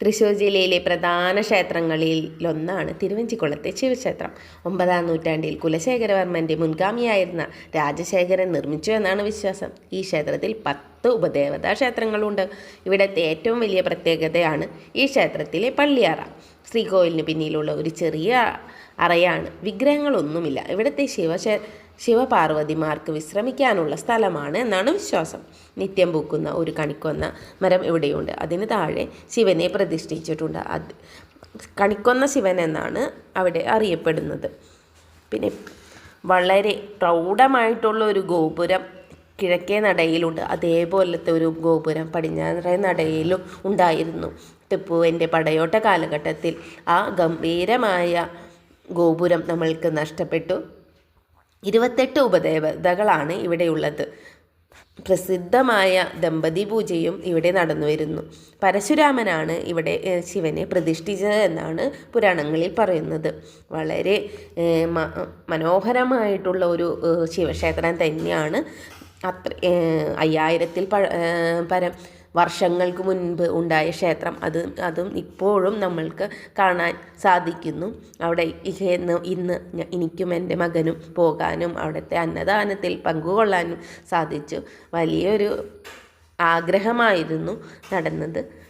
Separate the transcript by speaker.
Speaker 1: തൃശ്ശൂർ ജില്ലയിലെ പ്രധാന ക്ഷേത്രങ്ങളിലൊന്നാണ് തിരുവഞ്ചിക്കുളത്തെ ശിവക്ഷേത്രം. ഒമ്പതാം നൂറ്റാണ്ടിൽ കുലശേഖരവർമ്മന്റെ മുൻഗാമിയായിരുന്ന രാജശേഖരൻ നിർമ്മിച്ചു എന്നാണ് വിശ്വാസം. ഈ ക്ഷേത്രത്തിൽ പത്ത് ഉപദേവതാ ക്ഷേത്രങ്ങളുണ്ട്. ഇവിടുത്തെ ഏറ്റവും വലിയ പ്രത്യേകതയാണ് ഈ ക്ഷേത്രത്തിലെ പള്ളിയറ. ശ്രീകോവിലിന് പിന്നിലുള്ള ഒരു ചെറിയ അറയാണ്. വിഗ്രഹങ്ങളൊന്നുമില്ല. ഇവിടുത്തെ ശിവ ശിവപാർവതിമാർക്ക് വിശ്രമിക്കാനുള്ള സ്ഥലമാണ് എന്നാണ് വിശ്വാസം. നിത്യം പൂക്കുന്ന ഒരു കണിക്കൊന്ന മരം ഇവിടെയുണ്ട്. അതിന് താഴെ ശിവനെ പ്രതിഷ്ഠിച്ചിട്ടുണ്ട്. അത് കണിക്കൊന്ന ശിവൻ എന്നാണ് അവിടെ അറിയപ്പെടുന്നത്. പിന്നെ വളരെ പ്രൗഢമായിട്ടുള്ള ഒരു ഗോപുരം കിഴക്കേ നടയിലുണ്ട്. അതേപോലത്തെ ഒരു ഗോപുരം പടിഞ്ഞാറേ നടയിലും ഉണ്ടായിരുന്നു. ടിപ്പുവിന്റെ പടയോട്ട കാലഘട്ടത്തിൽ ആ ഗംഭീരമായ ഗോപുരം നമ്മൾക്ക് നഷ്ടപ്പെട്ടു. ഇരുപത്തെട്ട് ഉപദേവതകളാണ് ഇവിടെയുള്ളത്. പ്രസിദ്ധമായ ദമ്പതി പൂജയും ഇവിടെ നടന്നു വരുന്നു. പരശുരാമനാണ് ഇവിടെ ശിവനെ പ്രതിഷ്ഠിച്ചത് എന്നാണ് പുരാണങ്ങളിൽ പറയുന്നത്. വളരെ മനോഹരമായിട്ടുള്ള ഒരു ശിവക്ഷേത്രം തന്നെയാണ് അത്ര അയ്യായിരത്തിൽ പഴ പരം വർഷങ്ങൾക്ക് മുൻപ് ഉണ്ടായ ക്ഷേത്രം. അത് അതും ഇപ്പോഴും നമ്മൾക്ക് കാണാൻ സാധിക്കുന്നു. അവിടെ ഇന്ന് ഇന്ന് എനിക്കും എന്റെ മകനും പോകാനും അവിടുത്തെ അന്നദാനത്തിൽ പങ്കുകൊള്ളാനും സാധിച്ചു. വലിയൊരു ആഗ്രഹമായിരുന്നു നടന്നത്.